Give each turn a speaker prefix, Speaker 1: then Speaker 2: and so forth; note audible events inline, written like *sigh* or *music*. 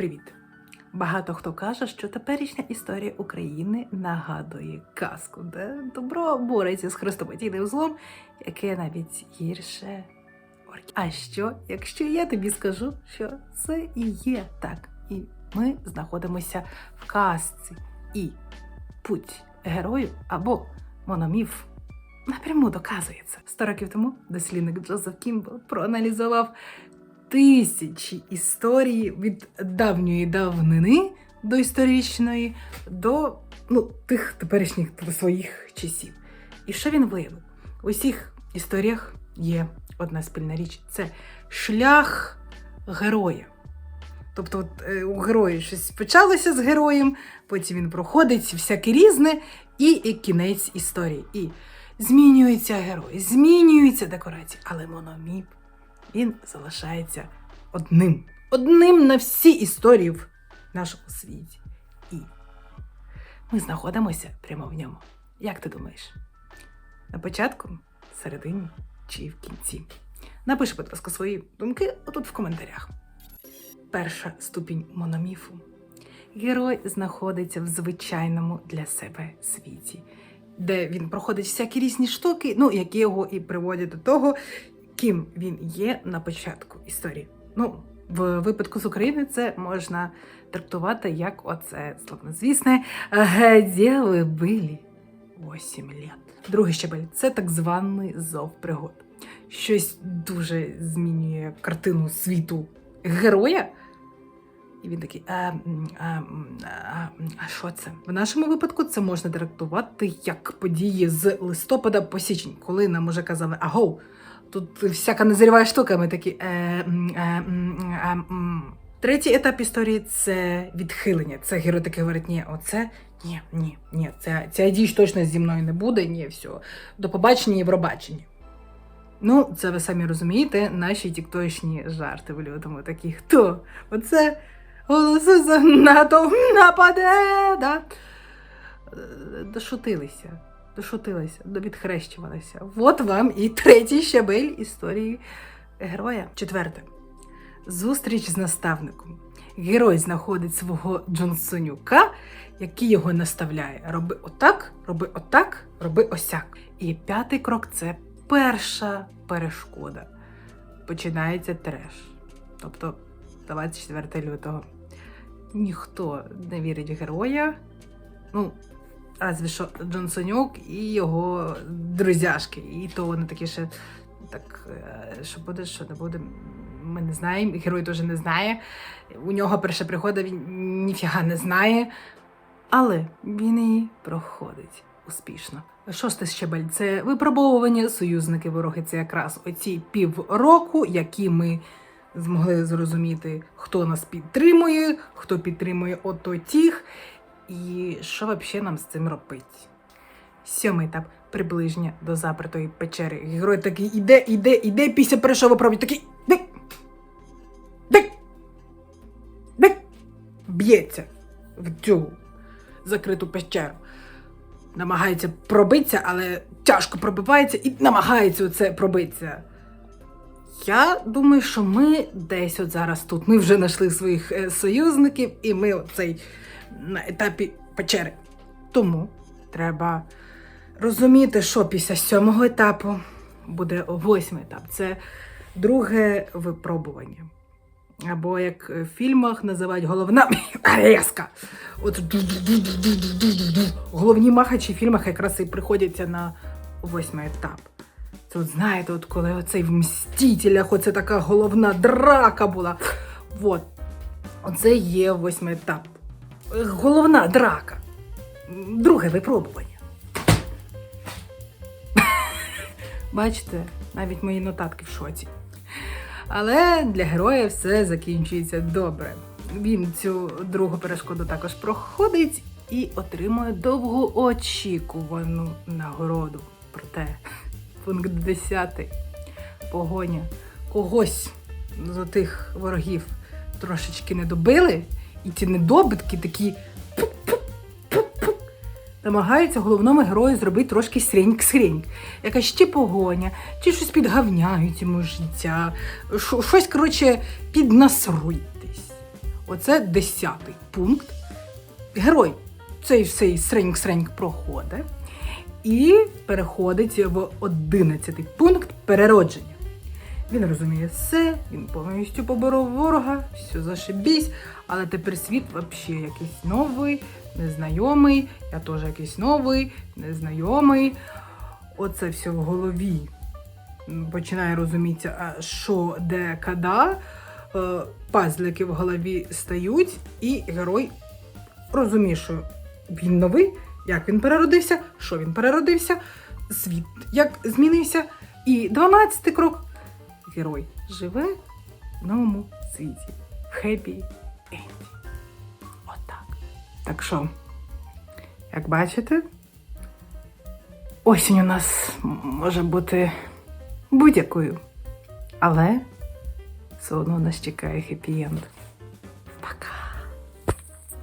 Speaker 1: Привіт! Багато хто каже, що теперішня історія України нагадує казку, де добро бореться з хрестопотійним злом, яке навіть гірше орків. А що, якщо я тобі скажу, що це і є так, і ми знаходимося в казці, і путь герою або мономіф напряму доказується. Сто років тому дослідник Джозеф Кімбл проаналізував тисячі історій від давньої давнини до історичної до ну, тих теперішніх своїх часів. І що він виявив? У всіх історіях є одна спільна річ: це шлях героя. Тобто, от, е, у герої щось почалося з героєм, потім він проходить всяке різне, і, кінець історії. І змінюється герой, змінюються декорації, але мономіп він залишається одним. Одним на всі історії в нашому світі. І ми знаходимося прямо в ньому. Як ти думаєш? На початку, середині чи в кінці? Напиши, будь ласка, свої думки отут в коментарях. Перша ступінь мономіфу. Герой знаходиться в звичайному для себе світі, де він проходить всякі різні штуки, ну, які його і приводять до того, ким він є на початку історії. Ну, в випадку з України це можна трактувати як оце славнозвісне «Где ви були 8 лет. Другий щабель це так званий зов пригод. Щось дуже змінює картину світу героя. І він такий, а, а, а, а що це? В нашому випадку це можна трактувати як події з листопада по січень, коли нам уже казали агоу, тут всяка назріває штука, ми такі. Е, е, е. Третій етап історії це відхилення. Це герой такий говорить, ні, оце ні, ні, ні, ця, ця діч точно зі мною не буде, ні, все. До побачення і пробачення. Ну, це ви самі розумієте, наші тікточні жарти в лютому такі, хто? Оце голосу за НАТО нападе. Да? Е, Дошутилися, дошутилися, довідхрещувалися. От вам і третій щабель історії героя. Четверте. Зустріч з наставником. Герой знаходить свого Джонсонюка, який його наставляє. Роби отак, роби отак, роби осяк. І п'ятий крок це перша перешкода. Починається треш. Тобто 24 лютого. Ніхто не вірить в героя. Ну, що Джонсонюк і його друзяшки. І то вони такі ще так, е, що буде, що не буде. Ми не знаємо, герой теж не знає. У нього перша пригода, він ніфіга не знає. Але він її проходить успішно. Шосте щебель це випробовування союзники вороги. Це якраз оці півроку, які ми змогли зрозуміти, хто нас підтримує, хто підтримує ото тих, і що взагалі нам з цим робити. Сьомий етап приближення до запертої печери. Герой такий іде, іде, іде, після першого випробування такий. Дик! Дик! Дик! Б'ється в цю закриту печеру. Намагається пробитися, але тяжко пробивається і намагається оце пробитися. Я думаю, що ми десь от зараз тут. Ми вже знайшли своїх е, союзників, і ми оцей на етапі печери. Тому треба розуміти, що після сьомого етапу буде восьмий етап. Це друге випробування. Або як в фільмах називають головна *laughs* резка. От головні махачі в фільмах якраз і приходяться на восьмий етап. Це от знаєте, от коли оцей в мстителях, оце така головна драка була. От. Оце є восьмий етап. Головна драка. Друге випробування. Бачите, навіть мої нотатки в шоці. Але для героя все закінчується добре. Він цю другу перешкоду також проходить і отримує довгоочікувану нагороду. Проте пункт 10. Погоня когось з тих ворогів трошечки не добили, і ці недобитки такі намагаються головному герою зробити трошки сріньк-сріньк. Якась чи погоня, чи щось підгавняють йому життя, щось, коротше, піднасруйтесь. Оце десятий пункт. Герой цей всей среньк-среньк проходить і переходить в одинадцятий пункт переродження. Він розуміє все, він повністю поборов ворога, все зашибісь, але тепер світ взагалі якийсь новий, незнайомий, я теж якийсь новий, незнайомий. Оце все в голові починає розуміти, що, де, када. Е, Пазлики в голові стають, і герой розуміє, що він новий, як він переродився, що він переродився, світ як змінився. І 12 крок. Герой живе в новому світі. Хеппі енді. Отак. Так що, як бачите, осінь у нас може бути будь-якою. Але все одно нас чекає хеппі-енд.